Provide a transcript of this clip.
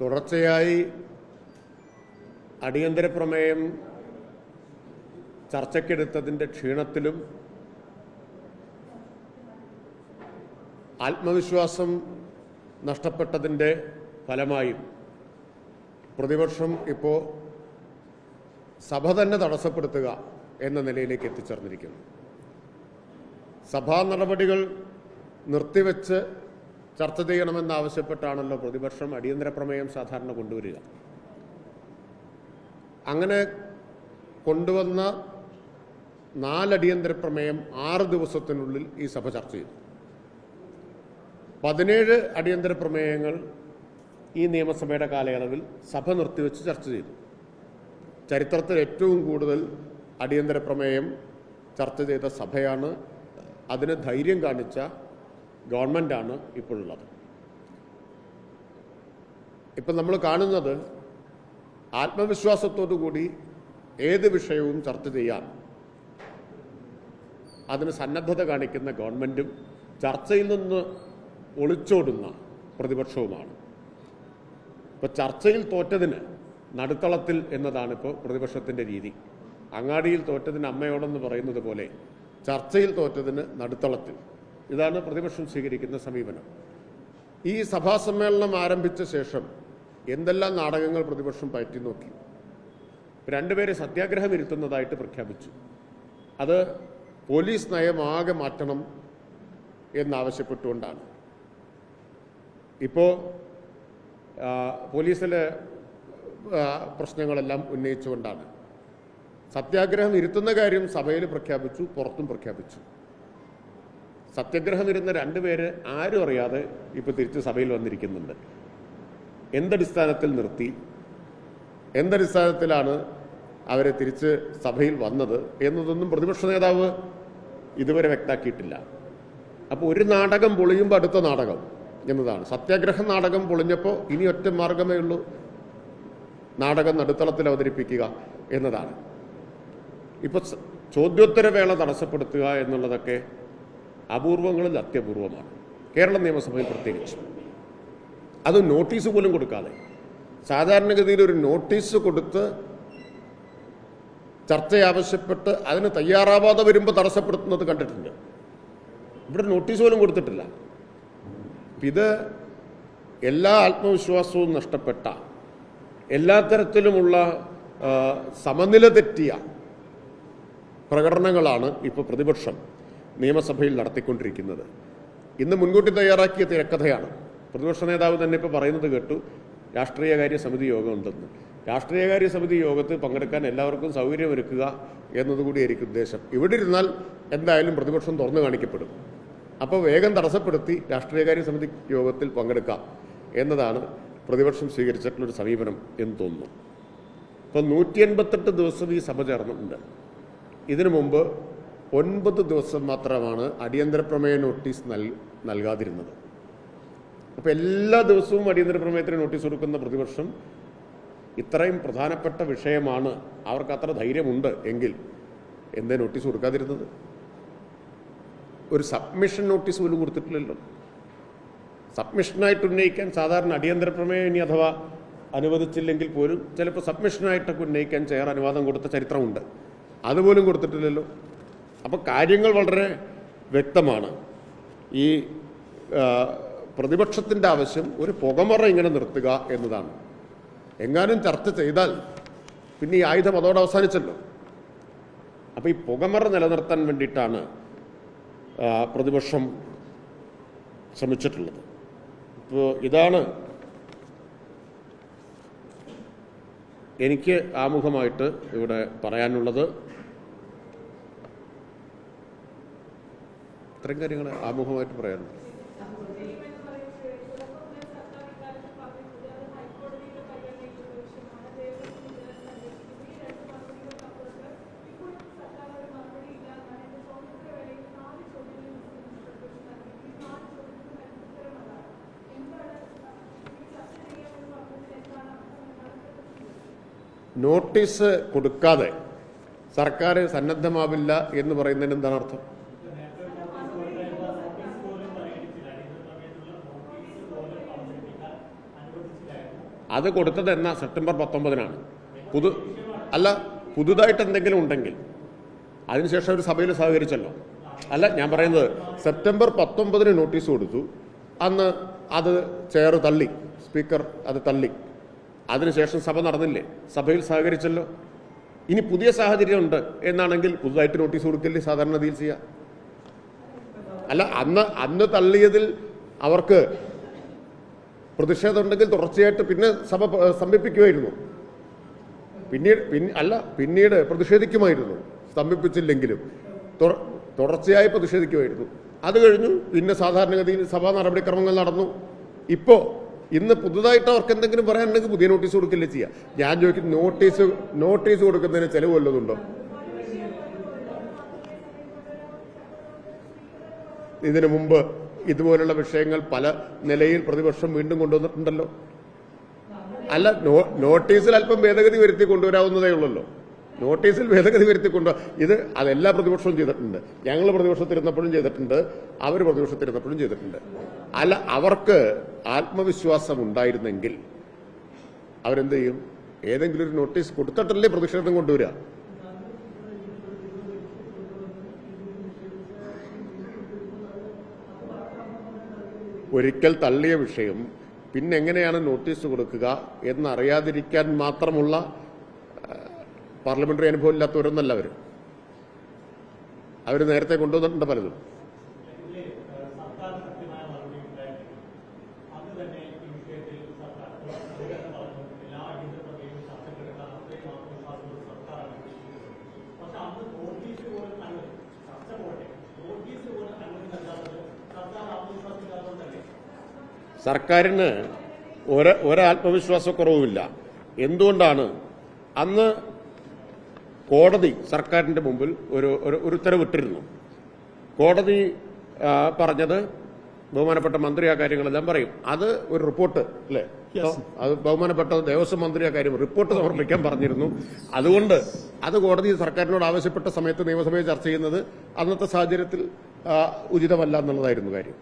തുടർച്ചയായി അടിയന്തര പ്രമേയം ചർച്ചയ്ക്കെടുത്തതിന്റെ ക്ഷീണത്തിലും ആത്മവിശ്വാസം നഷ്ടപ്പെട്ടതിന്റെ ഫലമായും പ്രതിപക്ഷം ഇപ്പോൾ സഭ തന്നെ തടസ്സപ്പെടുത്തുക എന്ന നിലയിലേക്ക് എത്തിച്ചേർന്നിരിക്കുന്നു. സഭാ നടപടികൾ നിർത്തിവെച്ച് ചർച്ച ചെയ്യണമെന്നാവശ്യപ്പെട്ടാണല്ലോ പ്രതിപക്ഷം അടിയന്തര പ്രമേയം സാധാരണ കൊണ്ടുവരിക. അങ്ങനെ കൊണ്ടുവന്ന നാലടിയന്തര പ്രമേയം ആറ് ദിവസത്തിനുള്ളിൽ ഈ സഭ ചർച്ച ചെയ്തു. പതിനേഴ് അടിയന്തര പ്രമേയങ്ങൾ ഈ നിയമസഭയുടെ കാലയളവിൽ സഭ നിർത്തിവെച്ച് ചർച്ച ചെയ്തു. ചരിത്രത്തിൽ ഏറ്റവും കൂടുതൽ അടിയന്തര പ്രമേയം ചർച്ച ചെയ്ത സഭയാണ് അതിന് ധൈര്യം കാണിച്ച ഗവൺമെന്റാണ് ഇപ്പോഴുള്ളത്. ഇപ്പം നമ്മൾ കാണുന്നത് ആത്മവിശ്വാസത്തോടു കൂടി ഏത് വിഷയവും ചർച്ച ചെയ്യാൻ അതിന് സന്നദ്ധത കാണിക്കുന്ന ഗവൺമെന്റും ചർച്ചയിൽ നിന്ന് ഒളിച്ചോടുന്ന പ്രതിപക്ഷവുമാണ്. ഇപ്പോൾ ചർച്ചയിൽ തോറ്റതിന് നടുത്തളത്തിൽ എന്നതാണ് ഇപ്പോൾ പ്രതിപക്ഷത്തിന്റെ രീതി. അങ്ങാടിയിൽ തോറ്റതിന് അമ്മയോടെന്ന് പറയുന്നത് പോലെ ചർച്ചയിൽ തോറ്റതിന് നടുത്തളത്തിൽ. ഇതാണ് പ്രതിപക്ഷം സ്വീകരിക്കുന്ന സമീപനം. ഈ സഭാ സമ്മേളനം ആരംഭിച്ച ശേഷം എന്തെല്ലാം നാടകങ്ങൾ പ്രതിപക്ഷം പയറ്റി നോക്കി? രണ്ടുപേരെ സത്യാഗ്രഹം ഇരുത്തുന്നതായിട്ട് പ്രഖ്യാപിച്ചു. അത് പോലീസ് നയമാകെ മാറ്റണം എന്നാവശ്യപ്പെട്ടുകൊണ്ടാണ്. ഇപ്പോൾ പോലീസിലെ പ്രശ്നങ്ങളെല്ലാം ഉന്നയിച്ചുകൊണ്ടാണ്. സത്യാഗ്രഹം ഇരുത്തുന്ന കാര്യം സഭയിൽ പ്രഖ്യാപിച്ചു പുറത്തും പ്രഖ്യാപിച്ചു. സത്യാഗ്രഹം ഇരുന്ന രണ്ടുപേര് ആരും അറിയാതെ ഇപ്പോൾ തിരിച്ച് സഭയിൽ വന്നിരിക്കുന്നുണ്ട്. എന്തടിസ്ഥാനത്തിൽ നിർത്തി? എന്തടിസ്ഥാനത്തിലാണ് അവരെ തിരിച്ച് സഭയിൽ വന്നത് എന്നതൊന്നും പ്രതിപക്ഷ നേതാവ് ഇതുവരെ വ്യക്താക്കിയിട്ടില്ല അപ്പോൾ ഒരു നാടകം പൊളിയുമ്പോൾ അടുത്ത നാടകം എന്നതാണ്. സത്യാഗ്രഹ നാടകം പൊളിഞ്ഞപ്പോൾ ഇനി ഒറ്റ മാർഗമേ ഉള്ളൂ. നാടകം നടുത്തളത്തിൽ അവതരിപ്പിക്കുക എന്നതാണ്. ഇപ്പോൾ ചോദ്യോത്തരവേള തടസ്സപ്പെടുത്തുക എന്നുള്ളതൊക്കെ അപൂർവങ്ങളിൽ അത്യപൂർവമാണ്. കേരള നിയമസഭയിൽ പ്രത്യേകിച്ച്. അത് നോട്ടീസ് പോലും കൊടുക്കാതെ. സാധാരണഗതിയിൽ ഒരു നോട്ടീസ് കൊടുത്ത് ചർച്ച ആവശ്യപ്പെട്ട് അതിന് തയ്യാറാവാതെ വരുമ്പോൾ തടസ്സപ്പെടുത്തുന്നത് കണ്ടിട്ടുണ്ട്. ഇവിടെ നോട്ടീസ് പോലും കൊടുത്തിട്ടില്ല. ഇത് എല്ലാ ആത്മവിശ്വാസവും നഷ്ടപ്പെട്ട എല്ലാ തരത്തിലുമുള്ള സമനില തെറ്റിയ പ്രകടനങ്ങളാണ് ഇപ്പോൾ പ്രതിപക്ഷം നിയമസഭയിൽ നടത്തിക്കൊണ്ടിരിക്കുന്നത്. ഇന്ന് മുൻകൂട്ടി തയ്യാറാക്കിയ തിരക്കഥയാണ്. പ്രതിപക്ഷ നേതാവ് തന്നെ ഇപ്പോൾ പറയുന്നത് കേട്ടു രാഷ്ട്രീയകാര്യ സമിതി യോഗമുണ്ടെന്ന്. രാഷ്ട്രീയകാര്യ സമിതി യോഗത്തിൽ പങ്കെടുക്കാൻ എല്ലാവർക്കും സൗകര്യമൊരുക്കുക എന്നതുകൂടിയായിരിക്കും ഉദ്ദേശം. ഇവിടെ ഇരുന്നാൽ എന്തായാലും പ്രതിപക്ഷം തുറന്നു കാണിക്കപ്പെടും. അപ്പോൾ വേഗം തടസ്സപ്പെടുത്തി രാഷ്ട്രീയകാര്യ സമിതി യോഗത്തിൽ പങ്കെടുക്കാം എന്നതാണ് പ്രതിപക്ഷം സ്വീകരിച്ചിട്ടുള്ളൊരു സമീപനം എന്ന് തോന്നുന്നു. ഇപ്പം നൂറ്റി എൺപത്തെട്ട് ദിവസം ഈ സഭ ചേർന്നിട്ടുണ്ട്. ഇതിനു മുമ്പ് ഒൻപത് ദിവസം മാത്രമാണ് അടിയന്തര പ്രമേയ നോട്ടീസ് നൽ നൽകാതിരുന്നത്. അപ്പോൾ എല്ലാ ദിവസവും അടിയന്തര പ്രമേയത്തിന് നോട്ടീസ് കൊടുക്കുന്ന പ്രതിപക്ഷം ഇത്രയും പ്രധാനപ്പെട്ട വിഷയമാണ്. അവർക്ക് അത്ര ധൈര്യമുണ്ട് എങ്കിൽ എന്തേ നോട്ടീസ് കൊടുക്കാതിരുന്നത്? ഒരു സബ്മിഷൻ നോട്ടീസ് പോലും കൊടുത്തിട്ടില്ലല്ലോ. സബ്മിഷനായിട്ട് ഉന്നയിക്കാൻ സാധാരണ അടിയന്തര പ്രമേയം ഇനി അഥവാ അനുവദിച്ചില്ലെങ്കിൽ പോലും ചിലപ്പോൾ സബ്മിഷനായിട്ടൊക്കെ ഉന്നയിക്കാൻ ചെയർ അനുവാദം കൊടുത്ത ചരിത്രമുണ്ട്. അതുപോലും കൊടുത്തിട്ടില്ലല്ലോ. അപ്പോൾ കാര്യങ്ങൾ വളരെ വ്യക്തമാണ്. ഈ പ്രതിപക്ഷത്തിന്റെ ആവശ്യം ഒരു പുകമറ ഇങ്ങനെ നിർത്തുക എന്നതാണ്. എങ്ങാനും ചർച്ച ചെയ്താൽ പിന്നെ ഈ ആയുധം അതോടെ അവസാനിച്ചല്ലോ. അപ്പോൾ ഈ പുകമറ നിലനിർത്താൻ വേണ്ടിയിട്ടാണ് പ്രതിപക്ഷം ശ്രമിച്ചിട്ടുള്ളത്. ഇപ്പോൾ ഇതാണ് എനിക്ക് ആമുഖമായിട്ട് ഇവിടെ പറയാനുള്ളത്. ഇത്രയും കാര്യങ്ങൾ ആമുഖമായിട്ട് പറയാനുണ്ട്. നോട്ടീസ് കൊടുക്കാതെ സർക്കാർ സന്നദ്ധമാവില്ല എന്ന് പറയുന്നതിന് എന്താണ് അർത്ഥം? അത് കൊടുത്തത് എന്നാ സെപ്റ്റംബർ പത്തൊമ്പതിനാണ്. പുതു അല്ല പുതുതായിട്ട് എന്തെങ്കിലും ഉണ്ടെങ്കിൽ അതിനുശേഷം ഒരു സഭയിൽ സഹകരിച്ചല്ലോ. അല്ല ഞാൻ പറയുന്നത് സെപ്റ്റംബർ പത്തൊമ്പതിന് നോട്ടീസ് കൊടുത്തു. അന്ന് അത് ചെയർ തള്ളി സ്പീക്കർ അത് തള്ളി. അതിനുശേഷം സഭ നടന്നില്ലേ? സഭയിൽ സഹകരിച്ചല്ലോ. ഇനി പുതിയ സാഹചര്യം ഉണ്ട് എന്നാണെങ്കിൽ പുതുതായിട്ട് നോട്ടീസ് കൊടുക്കില്ലേ സാധാരണ രീതിയിൽ അല്ല അന്ന് അന്ന് തള്ളിയതിൽ അവർക്ക് പ്രതിഷേധം ഉണ്ടെങ്കിൽ തുടർച്ചയായിട്ട് പിന്നെ സഭ സ്തംഭിപ്പിക്കുമായിരുന്നു. പിന്നീട് പിന്നെ അല്ല പിന്നീട് പ്രതിഷേധിക്കുമായിരുന്നു. സ്തംഭിപ്പിച്ചില്ലെങ്കിലും. തുടർച്ചയായി പ്രതിഷേധിക്കുമായിരുന്നു. അത് കഴിഞ്ഞു പിന്നെ സാധാരണഗതിയിൽ സഭാ നടപടിക്രമങ്ങൾ നടന്നു. ഇപ്പോൾ ഇന്ന് പുതുതായിട്ട് അവർക്ക് എന്തെങ്കിലും പറയാനുണ്ടെങ്കിൽ പുതിയ നോട്ടീസ് കൊടുക്കില്ല ചെയ്യുക ഞാൻ ചോദിക്കും നോട്ടീസ് നോട്ടീസ് കൊടുക്കുന്നതിന് ചെലവ് വല്ലതുണ്ടോ ഇതിനു മുമ്പ് ഇതുപോലുള്ള വിഷയങ്ങൾ പല നിലയിൽ പ്രതിപക്ഷം വീണ്ടും കൊണ്ടുവന്നിട്ടുണ്ടല്ലോ. അല്ല നോട്ടീസിൽ അല്പം ഭേദഗതി വരുത്തി കൊണ്ടുവരാവുന്നതേ ഉള്ളല്ലോ. നോട്ടീസിൽ ഭേദഗതി വരുത്തി കൊണ്ടു ഇത് അതെല്ലാ പ്രതിപക്ഷവും ചെയ്തിട്ടുണ്ട്. ഞങ്ങൾ പ്രതിപക്ഷത്തിരുന്നപ്പോഴും ചെയ്തിട്ടുണ്ട് അവർ പ്രതിപക്ഷത്തിരുന്നപ്പോഴും ചെയ്തിട്ടുണ്ട്. അല്ല അവർക്ക് ആത്മവിശ്വാസം ഉണ്ടായിരുന്നെങ്കിൽ അവരെന്ത് ചെയ്യും? ഏതെങ്കിലും ഒരു നോട്ടീസ് കൊടുത്തിട്ടല്ലേ പ്രതിഷേധം കൊണ്ടുവരിക. ഒരിക്കൽ തള്ളിയ വിഷയം പിന്നെ എങ്ങനെയാണ് നോട്ടീസ് കൊടുക്കുക എന്നറിയാതിരിക്കാൻ മാത്രമുള്ള പാർലമെന്ററി അനുഭവം ഇല്ലാത്തവരൊന്നല്ല അവർ അവർ നേരത്തെ കൊണ്ടുവന്നിട്ടുണ്ട് പലതും. സർക്കാരിന് ഒരു ഒരാത്മവിശ്വാസക്കുറവുമില്ല എന്തുകൊണ്ടാണ്? അന്ന് കോടതി സർക്കാരിന്റെ മുമ്പിൽ ഒരു ഒരു ഒരു ഉത്തരവിട്ടിരുന്നു. കോടതി പറഞ്ഞത് ബഹുമാനപ്പെട്ട മന്ത്രി ആ കാര്യങ്ങളെല്ലാം പറയും. അത് ഒരു റിപ്പോർട്ട് അല്ലേ? അത് ബഹുമാനപ്പെട്ട ദേവസ്വം മന്ത്രി ആ കാര്യം റിപ്പോർട്ട് സമർപ്പിക്കാൻ പറഞ്ഞിരുന്നു. അതുകൊണ്ട് അത് കോടതി സർക്കാരിനോട് ആവശ്യപ്പെട്ട സമയത്ത് നിയമസഭയിൽ ചർച്ച ചെയ്യുന്നത് അന്നത്തെ സാഹചര്യത്തിൽ ഉചിതമല്ല എന്നുള്ളതായിരുന്നു കാര്യം.